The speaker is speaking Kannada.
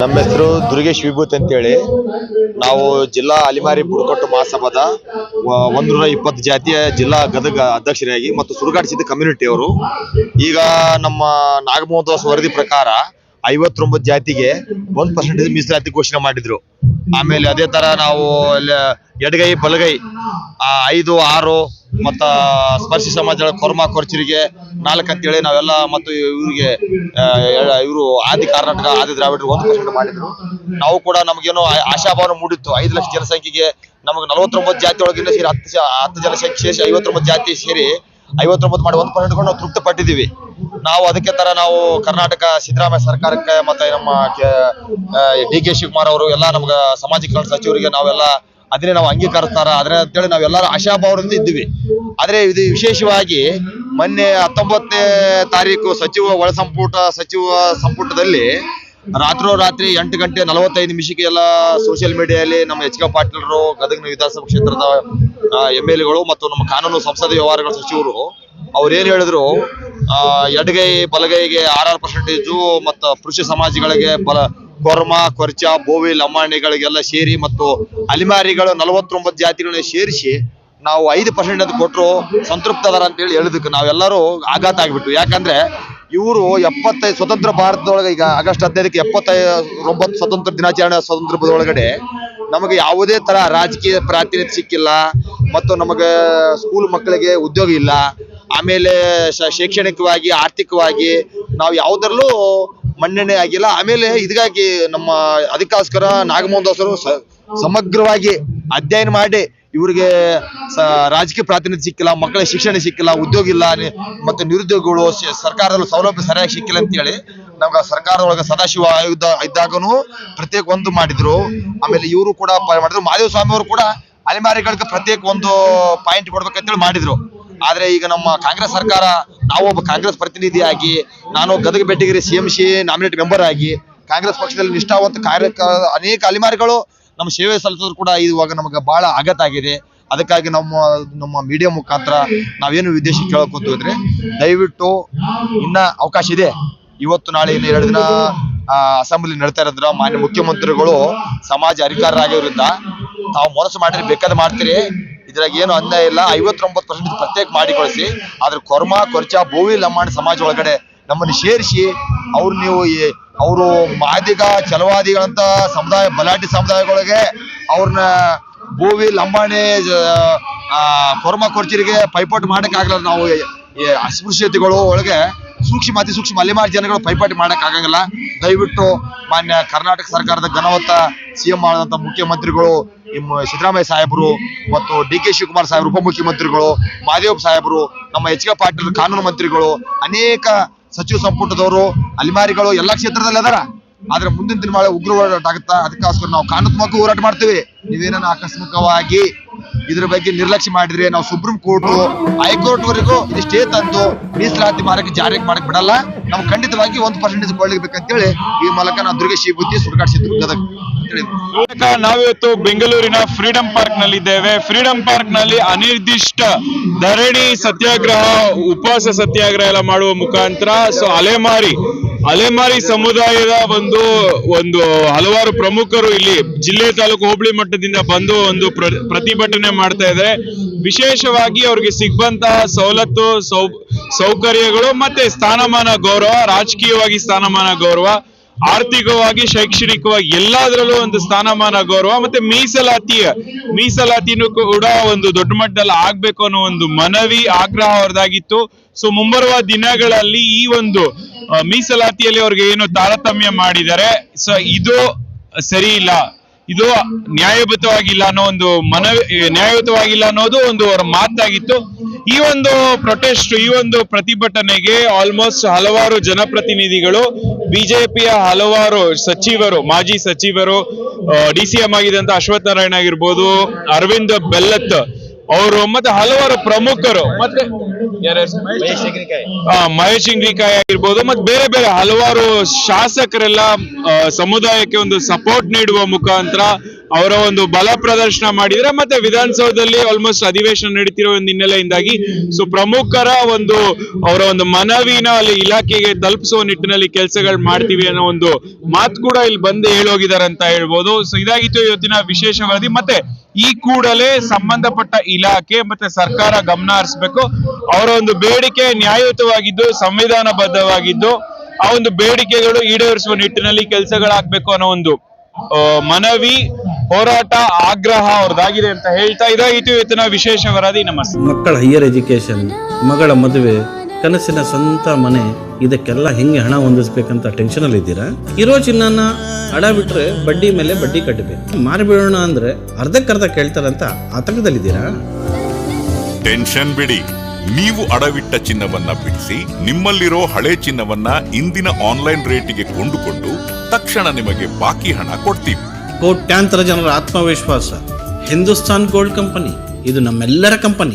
ನಮ್ಮ ಹೆಸರು ದುರ್ಗೇಶ್ ವಿಭೂತ್ ಅಂತೇಳಿ. ನಾವು ಜಿಲ್ಲಾ ಅಲಿಮಾರಿ ಬುಡಕಟ್ಟು ಮಹಾಸಭಾದ ಒಂದೂರ ಇಪ್ಪತ್ತು ಜಾತಿಯ ಜಿಲ್ಲಾ ಗದಗ ಅಧ್ಯಕ್ಷರಾಗಿ ಮತ್ತು ಸುಡುಗಾಡಿಸಿದ ಕಮ್ಯುನಿಟಿ ಅವರು. ಈಗ ನಮ್ಮ ನಾಗಮೋಹನ್ ವರದಿ ಪ್ರಕಾರ ಐವತ್ತೊಂಬತ್ತು ಜಾತಿಗೆ ಒಂದ್ ಪರ್ಸೆಂಟೇಜ್ ಮೀಸಲಾತಿ ಘೋಷಣೆ ಮಾಡಿದ್ರು. ಆಮೇಲೆ ಅದೇ ತರ ನಾವು ಎಡಗೈ, ಬಲಗೈ ಐದು, ಆರು ಮತ್ತ ಸ್ಪರ್ಶಿ ಸಮಾಜ ಕೊರ್ಮ ಕೊರ್ಚರಿಗೆ ನಾಲ್ಕು ಅಂತೇಳಿ ನಾವೆಲ್ಲ ಮತ್ತು ಇವರಿಗೆ ಇವರು ಆದಿ ಕರ್ನಾಟಕ, ಆದಿ ದ್ರಾವಿಡರು ಒಂದು ಪರ್ಸೆಂಟ್ ಮಾಡಿದ್ರು. ನಾವು ಕೂಡ ನಮಗೇನೋ ಆಶಾಭಾವನ ಮೂಡಿತ್ತು. ಐದು ಲಕ್ಷ ಜನಸಂಖ್ಯೆಗೆ ನಮಗೆ ನಲವತ್ತೊಂಬತ್ತು ಜಾತಿ ಒಳಗಿಂದ ಸೇರಿ ಹತ್ತು ಹತ್ತು ಜನಸಂಖ್ಯೆ ಸೇರಿ ಐವತ್ತೊಂಬತ್ತು ಜಾತಿ ಸೇರಿ ಐವತ್ತೊಂಬತ್ತು ಮಾಡಿ ಒಂದು ಪರ್ಸೆಂಟ್ ನಾವು ತೃಪ್ತಿ ಪಟ್ಟಿದ್ದೀವಿ. ನಾವು ಅದಕ್ಕೆ ತರ ನಾವು ಕರ್ನಾಟಕ ಸಿದ್ದರಾಮಯ್ಯ ಸರ್ಕಾರಕ್ಕೆ ಮತ್ತೆ ನಮ್ಮ ಡಿ ಕೆ ಶಿವಕುಮಾರ್ ಅವರು ಎಲ್ಲ ನಮ್ಗೆ ಸಮಾಜ ಕಲ್ಯಾಣ ಸಚಿವರಿಗೆ ನಾವೆಲ್ಲ ಅದನ್ನೇ ನಾವು ಅಂಗೀಕರಿಸ್ತಾರ? ಅದನ್ನ ಅಂತೇಳಿ ನಾವೆಲ್ಲರೂ ಆಶಾಭಾವದಿಂದ ಇದ್ದೀವಿ. ಆದ್ರೆ ಇದು ವಿಶೇಷವಾಗಿ ಮೊನ್ನೆ ಹತ್ತೊಂಬತ್ತನೇ ತಾರೀಕು ಸಚಿವ ಒಳ ಸಂಪುಟ ಸಚಿವ ಸಂಪುಟದಲ್ಲಿ ರಾತ್ರೋರಾತ್ರಿ ಎಂಟು ಗಂಟೆ ನಲವತ್ತೈದು ನಿಮಿಷಕ್ಕೆ ಎಲ್ಲ ಸೋಷಿಯಲ್ ಮೀಡಿಯಾದಲ್ಲಿ ನಮ್ಮ ಎಚ್ ಕೆ ಪಾಟೀಲ್ರು ಗದಗ ವಿಧಾನಸಭಾ ಕ್ಷೇತ್ರದ ಎಂ ಎಲ್ ಎಗಳು ಮತ್ತು ನಮ್ಮ ಕಾನೂನು ಸಂಸದೀಯ ವ್ಯವಹಾರಗಳ ಸಚಿವರು ಅವ್ರೇನ್ ಹೇಳಿದ್ರು? ಎಡಗೈ ಬಲಗೈಗೆ ಆರ್ ಆರ್ ಪರ್ಸೆಂಟೇಜು ಮತ್ತು ಪುರುಷ ಸಮಾಜಗಳಿಗೆ ಬಲ ಕೊರ್ಮ, ಕೊರ್ಚ, ಬೋವಿ ಲಂಬಾಣಿಗಳಿಗೆಲ್ಲ ಸೇರಿ ಮತ್ತು ಅಲಿಮಾರಿಗಳು ನಲವತ್ತೊಂಬತ್ತು ಜಾತಿಗಳನ್ನ ಸೇರಿಸಿ ನಾವು ಐದು ಪರ್ಸೆಂಟ್ ಅಂತ ಕೊಟ್ಟರು ಸಂತೃಪ್ತ ಅದಾರ ಅಂತ ಹೇಳಿ ಹೇಳಿದಕ್ಕೆ ನಾವೆಲ್ಲರೂ ಆಘಾತ ಆಗಿಬಿಟ್ಟು ಯಾಕಂದ್ರೆ ಇವರು ಎಪ್ಪತ್ತೈದು ಸ್ವತಂತ್ರ ಭಾರತದೊಳಗೆ ಈಗ ಆಗಸ್ಟ್ ಹದಿನೈದಕ್ಕೆ ಎಪ್ಪತ್ತೈದು ಒಂಬತ್ತು ಸ್ವತಂತ್ರ ದಿನಾಚರಣೆ ಸಂದರ್ಭದೊಳಗಡೆ ನಮಗೆ ಯಾವುದೇ ತರ ರಾಜಕೀಯ ಪ್ರಾತಿನಿಧ್ಯ ಸಿಕ್ಕಿಲ್ಲ ಮತ್ತು ನಮಗೆ ಸ್ಕೂಲ್ ಮಕ್ಕಳಿಗೆ ಉದ್ಯೋಗ ಇಲ್ಲ. ಆಮೇಲೆ ಶೈಕ್ಷಣಿಕವಾಗಿ, ಆರ್ಥಿಕವಾಗಿ ನಾವು ಯಾವುದರಲ್ಲೂ ಮನ್ನಣೆ ಆಗಿಲ್ಲ. ಆಮೇಲೆ ಇದಕ್ಕಾಗಿ ನಮ್ಮ ಅದಕ್ಕೋಸ್ಕರ ನಾಗಮೋಹನ್ ದಾಸರು ಸಮಗ್ರವಾಗಿ ಅಧ್ಯಯನ ಮಾಡಿ ಇವರಿಗೆ ರಾಜಕೀಯ ಪ್ರಾತಿನಿಧ್ಯ ಸಿಕ್ಕಿಲ್ಲ ಮಕ್ಕಳ ಶಿಕ್ಷಣ ಸಿಕ್ಕಿಲ್ಲ, ಉದ್ಯೋಗ ಇಲ್ಲ ಮತ್ತು ನಿರುದ್ಯೋಗಗಳು ಸರ್ಕಾರದಲ್ಲಿ ಸೌಲಭ್ಯ ಸರಿಯಾಗಿ ಸಿಕ್ಕಿಲ್ಲ ಅಂತ ಹೇಳಿ ನಮ್ಗೆ ಸರ್ಕಾರದೊಳಗೆ ಸದಾಶಿವ ಆಯುಧ ಇದ್ದಾಗನು ಪ್ರತ್ಯೇಕ ಒಂದು ಮಾಡಿದ್ರು. ಆಮೇಲೆ ಇವರು ಕೂಡ ಮಾಡಿದ್ರು. ಮಾದೇವ ಸ್ವಾಮಿ ಅವರು ಕೂಡ ಅಲೆಮಾರಿಗಳಿಗೆ ಪ್ರತ್ಯೇಕ ಒಂದು ಪಾಯಿಂಟ್ ಕೊಡ್ಬೇಕಂತೇಳಿ ಮಾಡಿದ್ರು. ಆದ್ರೆ ಈಗ ನಮ್ಮ ಕಾಂಗ್ರೆಸ್ ಸರ್ಕಾರ, ನಾವು ಒಬ್ಬ ಕಾಂಗ್ರೆಸ್ ಪ್ರತಿನಿಧಿಯಾಗಿ, ನಾನು Gadag Betageri C M C nominate member ಆಗಿ, ಕಾಂಗ್ರೆಸ್ ಪಕ್ಷದಲ್ಲಿ ನಿಷ್ಠಾವಂತ ಕಾರ್ಯ ಅನೇಕ ಅಲಿಮಾರಿಗಳು ನಮ್ಮ ಸೇವೆ ಸಲ್ಲಿಸೋದು ಕೂಡ ಇವಾಗ ನಮಗೆ ಬಹಳ ಆಘಾತ ಆಗಿದೆ ಅದಕ್ಕಾಗಿ ನಮ್ಮ ನಮ್ಮ ಮೀಡಿಯಾ ಮುಖಾಂತರ ನಾವೇನು ಉದ್ದೇಶ ಕೇಳಕ್ ಅಂದ್ರೆ ದಯವಿಟ್ಟು ಇನ್ನ ಅವಕಾಶ ಇದೆ. ಇವತ್ತು ನಾಳೆ ಇನ್ನು ಎರಡು ದಿನ ಅಸೆಂಬ್ಲಿ ನಡೀತಾ ಇರೋದ್ರ ಮಾನ್ಯ ಮುಖ್ಯಮಂತ್ರಿಗಳು ಸಮಾಜ ಅಧಿಕಾರರಾಗಿರೋದ್ರಿಂದ ತಾವು ಮನಸ್ಸು ಮಾಡಿರಿ ಬೇಕಾದ ಮಾಡ್ತೀರಿ. ಇದ್ರಾಗ ಏನು ಅನ್ಯಾಯ ಇಲ್ಲ. ಐವತ್ತೊಂಬತ್ತು ಪರ್ಸೆಂಟ್ ಪ್ರತ್ಯೇಕ ಮಾಡಿ ಕಳಿಸಿ ಆದ್ರೆ ಕೊರ್ಮ, ಕೊರ್ಚ ಭೂವಿ ಲಂಬಾಣಿ ಸಮಾಜ ಒಳಗಡೆ ನಮ್ಮನ್ನು ಸೇರಿಸಿ, ಅವ್ರು ನೀವು ಅವರು ಮಾದಿಗ ಚಲವಾದಿಗಳಂತ ಸಮುದಾಯ ಬಲಾಟಿ ಸಮುದಾಯಗಳಿಗೆ ಅವ್ರನ್ನ ಭೂವಿ ಲಂಬಾಣಿ ಕೊರ್ಮ ಕೊರ್ಚರಿಗೆ ಪೈಪೋಟಿ ಮಾಡಕ್ ಆಗಲ್ಲ. ನಾವು ಅಸ್ಪೃಶ್ಯತೆಗಳು ಒಳಗೆ ಸೂಕ್ಷ್ಮ, ಅತಿ ಸೂಕ್ಷ್ಮ ಅಲೆಮಾರಿ ಜನಗಳು ಪೈಪಾಟಿ ಆಗಂಗಿಲ್ಲ. ದಯವಿಟ್ಟು ಮಾನ್ಯ ಕರ್ನಾಟಕ ಸರ್ಕಾರದ ಘನವತ್ತ ಸಿಎಂ ಆದಂತ ಮುಖ್ಯಮಂತ್ರಿಗಳು ನಿಮ್ಮ ಸಿದ್ದರಾಮಯ್ಯ ಸಾಹೇಬರು ಮತ್ತು ಡಿ ಕೆ ಶಿವಕುಮಾರ್ ಸಾಹೇಬರು, ಉಪಮುಖ್ಯಮಂತ್ರಿಗಳು, ಮಾದೇವ್ ಸಾಹೇಬರು, ನಮ್ಮ ಎಚ್ ಕೆ ಪಾಟೀಲ್ ಕಾನೂನು ಮಂತ್ರಿಗಳು, ಅನೇಕ ಸಚಿವ ಸಂಪುಟದವರು, ಅಲಿಮಾರಿಗಳು ಎಲ್ಲಾ ಕ್ಷೇತ್ರದಲ್ಲಿ ಅದಾರ. ಆದ್ರೆ ಮುಂದಿನ ದಿನ ಉಗ್ರ ಹೋರಾಟ ಆಗುತ್ತಾ, ಅದಕ್ಕೋಸ್ಕರ ನಾವು ಕಾನೂನಾತ್ಮಕ ಹೋರಾಟ ಮಾಡ್ತೀವಿ. ನೀವೇನ ಆಕಸ್ಮಿಕವಾಗಿ ಇದ್ರ ಬಗ್ಗೆ ನಿರ್ಲಕ್ಷ್ಯ ಮಾಡಿದ್ರೆ ನಾವು ಸುಪ್ರೀಂ ಕೋರ್ಟ್ ಹೈಕೋರ್ಟ್ ವರೆಗೂ ಇದು ಸ್ಟೇ ತಂದು ಮೀಸಲಾತಿ ಮಾರಕ್ಕೆ ಜಾರಿ ಮಾಡಕ್ ಬಿಡಲ್ಲ ನಾವು ಖಂಡಿತವಾಗಿ ಒಂದು ಪರ್ಸೆಂಟೇಜ್ ಹೇಳಿ ಈ ಮೂಲಕ ನಾವು ದುರ್ಗೇಶಿ ಬುದ್ಧಿ ಸುಡ್ಗಾಡಿಸಿದ್ರು ಗದಗ ನಾವಿವತ್ತು ಬೆಂಗಳೂರಿನ ಫ್ರೀಡಂ ಪಾರ್ಕ್ನಲ್ಲಿ ಇದ್ದೇವೆ ಫ್ರೀಡಂ ಪಾರ್ಕ್ನಲ್ಲಿ ಅನಿರ್ದಿಷ್ಟ ಧರಣಿ, ಸತ್ಯಾಗ್ರಹ, ಉಪವಾಸ ಸತ್ಯಾಗ್ರಹ ಎಲ್ಲ ಮಾಡುವ ಮುಖಾಂತರ ಸೊ ಅಲೆಮಾರಿ ಅಲೆಮಾರಿ ಸಮುದಾಯದ ಒಂದು ಒಂದು ಹಲವಾರು ಪ್ರಮುಖರು ಇಲ್ಲಿ ಜಿಲ್ಲೆ ತಾಲೂಕು ಹೋಬಳಿ ಮಟ್ಟದಿಂದ ಬಂದು ಒಂದು ಪ್ರ- ಪ್ರತಿಭಟನೆ ಮಾಡ್ತಾ ಇದ್ದಾರೆ. ವಿಶೇಷವಾಗಿ ಅವ್ರಿಗೆ ಸಿಗ್ಬಂತಹ ಸವಲತ್ತು ಸೌಕರ್ಯಗಳು ಮತ್ತೆ ಸ್ಥಾನಮಾನ ಗೌರವ, ರಾಜಕೀಯವಾಗಿ ಸ್ಥಾನಮಾನ ಗೌರವ. ಆರ್ಥಿಕವಾಗಿ, ಶೈಕ್ಷಣಿಕವಾಗಿ ಎಲ್ಲದರಲ್ಲೂ ಒಂದು ಸ್ಥಾನಮಾನ, ಗೌರವ ಮತ್ತೆ ಮೀಸಲಾತಿಯ ಮೀಸಲಾತಿನೂ ಕೂಡ ಒಂದು ದೊಡ್ಡ ಮಟ್ಟದಲ್ಲಿ ಆಗ್ಬೇಕು ಅನ್ನೋ ಒಂದು ಮನವಿ, ಆಗ್ರಹ ಅವರದಾಗಿತ್ತು ಸೊ ಮುಂಬರುವ ದಿನಗಳಲ್ಲಿ ಈ ಒಂದು ಮೀಸಲಾತಿಯಲ್ಲಿ ಅವ್ರಿಗೆ ಏನು ತಾರತಮ್ಯ ಮಾಡಿದರೆ ಸೊ ಇದು ಸರಿ ಇಲ್ಲ, ಇದು ನ್ಯಾಯಬದ್ಧವಾಗಿಲ್ಲ ಅನ್ನೋ ಒಂದು ಮನವಿ, ನ್ಯಾಯಯುತವಾಗಿಲ್ಲ ಅನ್ನೋದು ಒಂದು ಅವರ ಮಾತಾಗಿತ್ತು. ಈ ಒಂದು ಪ್ರೊಟೆಸ್ಟ್ ಈ ಒಂದು ಪ್ರತಿಭಟನೆಗೆ ಆಲ್ಮೋಸ್ಟ್ ಹಲವಾರು ಜನಪ್ರತಿನಿಧಿಗಳು, ಬಿಜೆಪಿಯ ಹಲವಾರು ಸಚಿವರು, ಮಾಜಿ ಸಚಿವರು ಡಿ ಸಿ ಎಂ ಆಗಿದ್ದಂತ ಅಶ್ವಥ್ ನಾರಾಯಣ ಆಗಿರ್ಬೋದು, ಅರವಿಂದ್ ಬೆಲ್ಲತ್ ಅವರು ಮತ್ತೆ ಹಲವಾರು ಪ್ರಮುಖರು, ಮತ್ತೆ ಮಹೇಶ್ ಇಂಗ್ಲಿಕಾಯಿ ಆಗಿರ್ಬೋದು, ಮತ್ತೆ ಬೇರೆ ಬೇರೆ ಹಲವಾರು ಶಾಸಕರೆಲ್ಲ ಸಮುದಾಯಕ್ಕೆ ಒಂದು ಸಪೋರ್ಟ್ ನೀಡುವ ಮುಖಾಂತರ ಅವರ ಒಂದು ಬಲ ಪ್ರದರ್ಶನ ಮಾಡಿದ್ರೆ ಮತ್ತೆ ವಿಧಾನಸೌಧದಲ್ಲಿ ಆಲ್ಮೋಸ್ಟ್ ಅಧಿವೇಶನ ನಡೀತಿರೋ ಒಂದು ಹಿನ್ನೆಲೆಯಿಂದಾಗಿ ಸೊ ಪ್ರಮುಖರ ಒಂದು ಅವರ ಒಂದು ಮನವಿನ ಅಲ್ಲಿ ಇಲಾಖೆಗೆ ತಲುಪಿಸುವ ನಿಟ್ಟಿನಲ್ಲಿ ಕೆಲಸಗಳು ಮಾಡ್ತೀವಿ ಅನ್ನೋ ಒಂದು ಮಾತು ಕೂಡ ಇಲ್ಲಿ ಬಂದು ಹೇಳೋಗಿದ್ದಾರೆ ಅಂತ ಹೇಳ್ಬೋದು. ಸೊ ಇದಾಗಿತ್ತು ಇವತ್ತಿನ ವಿಶೇಷ ವರದಿ. ಮತ್ತೆ ಈ ಕೂಡಲೇ ಸಂಬಂಧಪಟ್ಟ ಇಲಾಖೆ ಮತ್ತೆ ಸರ್ಕಾರ ಗಮನ ಹರಿಸಬೇಕು. ಅವರ ಒಂದು ಬೇಡಿಕೆ ನ್ಯಾಯಯುತವಾಗಿದ್ದು, ಸಂವಿಧಾನಬದ್ಧವಾಗಿದ್ದು, ಆ ಒಂದು ಬೇಡಿಕೆಗಳು ಈಡೇರಿಸುವ ನಿಟ್ಟಿನಲ್ಲಿ ಕೆಲಸಗಳಾಗಬೇಕು ಅನ್ನೋ ಒಂದು ಮನವಿ ಹೋರಾಟ ಆಗ್ರಹ ಅವ್ರದ್ದಾಗಿದೆ ಅಂತ ಹೇಳ್ತಾ ಇದಾಗಿತ್ತು ಇವತ್ತಿನ ವಿಶೇಷ ವರದಿ ನಮಸ್ತೆ. ಮಕ್ಕಳ ಹೈಯರ್ ಎಜುಕೇಶನ್ ಮಗಳ ಮದುವೆ ಕನಸಿನ ಸ್ವಂತ ಮನೆ ಇದಕ್ಕೆಲ್ಲ ಹೆಂಗೆ ಹಣ ಹೊಂದಿಸ್ಬೇಕಂತ ಟೆನ್ಷನಲ್ಲಿ ಇದ್ದೀರಾ? ಇರೋ ಚಿನ್ನನ ಹಣ ಬಿಟ್ರೆ ಬಡ್ಡಿ ಮೇಲೆ ಬಡ್ಡಿ ಕಟ್ಟಬೇಕು. ಮಾರಿಬಿಡೋಣ ಅಂದ್ರೆ ಅರ್ಧಕ್ಕರ್ಧ ಕೇಳ್ತಾರಂತ ಆತಂಕದಲ್ಲಿದ್ದೀರಾ ಟೆನ್ಷನ್ ಬಿಡಿ. ನೀವು ಅಡವಿಟ್ಟ ಚಿನ್ನವನ್ನ ಬಿಡಿಸಿ ನಿಮ್ಮಲ್ಲಿರೋ ಹಳೆ ಚಿನ್ನವನ್ನ ಇಂದಿನ ಆನ್ಲೈನ್ ರೇಟಿಗೆ ಕೊಂಡುಕೊಂಡು ತಕ್ಷಣ ನಿಮಗೆ ಬಾಕಿ ಹಣ ಕೊಡ್ತೀವಿ. ಕೋಟ್ಯಾಂತರ ಜನರ ಆತ್ಮವಿಶ್ವಾಸ. ಹಿಂದೂಸ್ತಾನ್ ಗೋಲ್ಡ್ ಕಂಪನಿ ಇದು ನಮ್ಮೆಲ್ಲರ ಕಂಪನಿ.